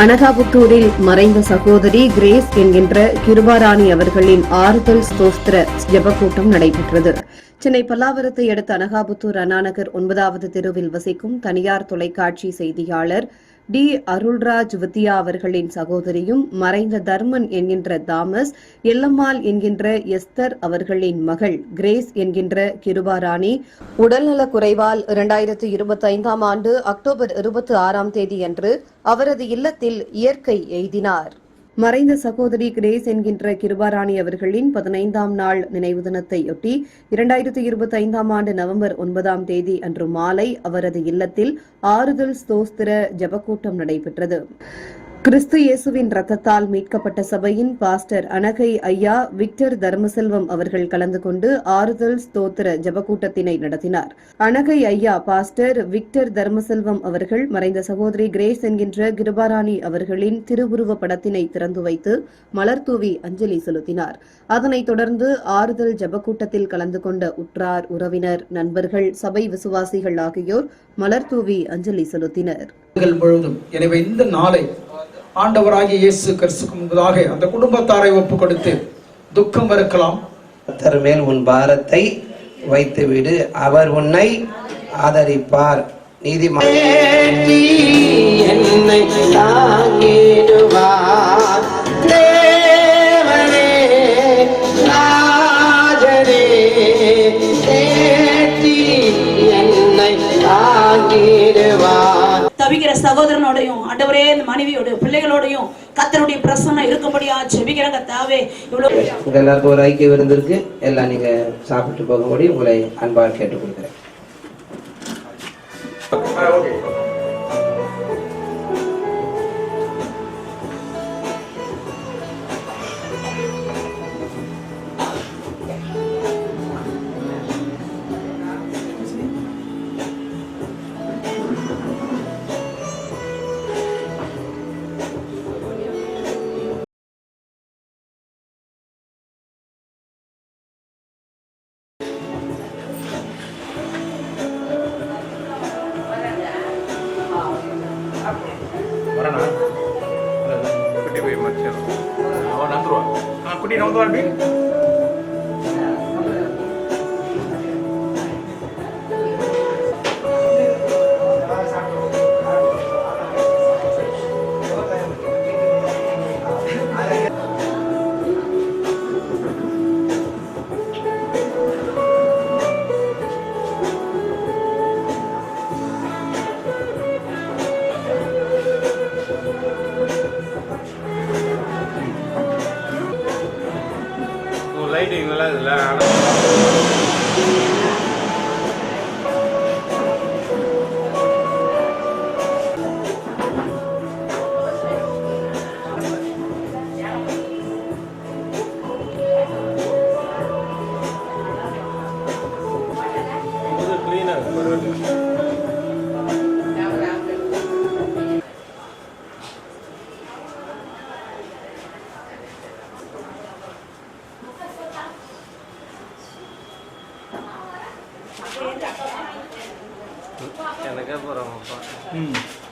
அனகாபுத்தூரில் மறைந்த சகோதரி கிரேஸ் என்கின்ற கிருபாராணி அவர்களின் ஆறுதல் ஸ்தோஸ்திர ஜெபக்கூட்டம் நடைபெற்றது. சென்னை பல்லாவரத்தை அடுத்த அனகாபுத்தூர் அண்ணாநகர் ஒன்பதாவது தெருவில் வசிக்கும் தனியார் தொலைக்காட்சி செய்தியாளர் டி. அருள்ராஜ் வித்யா அவர்களின் சகோதரியும் மறைந்த தர்மன் என்கின்ற தாமஸ் எல்லம்மாள் என்கின்ற எஸ்தர் அவர்களின் மகள் கிரேஸ் என்கின்ற கிருபாராணி. உடல்நலக் குறைவால் இரண்டாயிரத்து இருபத்தைந்தாம் ஆண்டு அக்டோபர் இருபத்தி ஆறாம் தேதியன்று அவரது இல்லத்தில் இயற்கை எய்தினார். மறைந்த சகோதரி கிரேஸ் என்கின்ற கிருபாராணி அவர்களின் பதினைந்தாம் நாள் நினைவு தினத்தையொட்டி இரண்டாயிரத்தி இருபத்தி ஐந்தாம் ஆண்டு நவம்பர் ஒன்பதாம் தேதி அன்று மாலை அவரது இல்லத்தில் ஆறுதல் ஸ்தோஸ்திர ஜெபக்கூட்டம் நடைபெற்றது. கிறிஸ்து இயேசுவின் ரத்தத்தால் மீட்கப்பட்ட சபையின் பாஸ்டர் அனகை ஐயா விக்டர் தர்மசெல்வம் அவர்கள் கலந்து கொண்டு ஆறுதல் ஸ்தோத்திர ஜெபக்கூட்டத்தினை நடத்தினார். அனகை ஐயா பாஸ்டர் விக்டர் தர்மசெல்வம் அவர்கள் மறைந்த சகோதரி கிரேஸ் என்கின்ற கிருபாராணி அவர்களின் திருவுருவ படத்தினை திறந்து வைத்து மலர் தூவி அஞ்சலி செலுத்தினார். அதனைத் தொடர்ந்து ஆறுதல் ஜெபக்கூட்டத்தில் கலந்து கொண்ட உற்றார் உறவினர் நண்பர்கள் சபை விசுவாசிகள் ஆகியோர் மலர் தூவி அஞ்சலி செலுத்தினர். எனவே இந்த நாளை ஆண்டவராகிய இயேசு கிறிஸ்துக்கு முன்பதாக அந்த குடும்பத்தாரை ஒப்பு கொடுத்து துக்கம் இருக்கலாம் கர்த்தர் மேல் உன் பாரத்தை வைத்து விடு அவர் உன்னை ஆதரிப்பார். நீதிமன்ற தாங்கிடுவார். என்னை தாங்கிடுவார் தவிக்கிற சகோதரனோடையும் ஆண்டவரே இந்த மனைவியோட பிள்ளைகளோடையும் கத்தருடைய பிரசன்னம் இருக்கும்படியா செபிக்கிற கத்தாவே. இவ்வளவு உங்க எல்லாருக்கும் ஒரு ஐக்கிய விருந்திருக்கு எல்லாம் நீங்க சாப்பிட்டு போகும்படி உங்களை அன்பாக கேட்டுக் கொடுக்கிறேன் Aku di nonton bin. மீட்டிங்கில் இதில் க்ளீனாக பரவாயில்ல কেনেকৈ পৰামৰ্শ